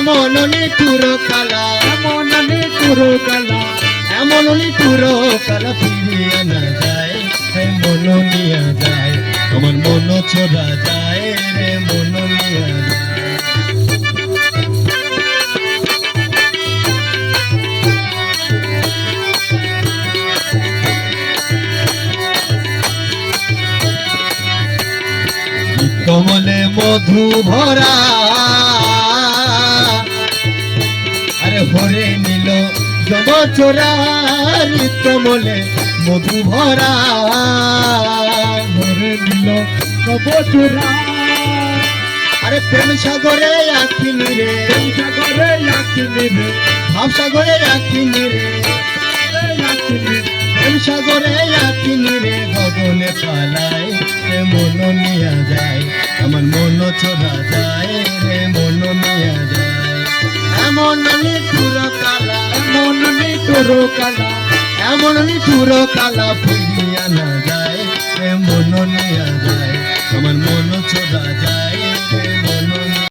এমন নিঠুর কালা এমন নিঠুর কালা এমন নিঠুর কালা ফিরিয়ে না যায় নিয়া যায়। আমার মন যায় রে মন নিয়া কমলে মধু ভরা ভরে নিল জম চোরা কমলে মধু ভরা ভরে নিল নবচূড়া আরে প্রেম সাগরে আখিনি রে। সাগরে আকিনি রে। ভাব সাগরে আখিনি রে। প্রেম সাগরে আখিনি রে। গগনে পালায় রে মন নিয়া যায়। আমার মন চোরা যায় রে মন নিয়া যায়। এমন এমন নিঠুর কালা, এমন নিঠুর কালা ফুলিয়া না যায় এমন নিয়া যায়, আমার মন চলা যায়।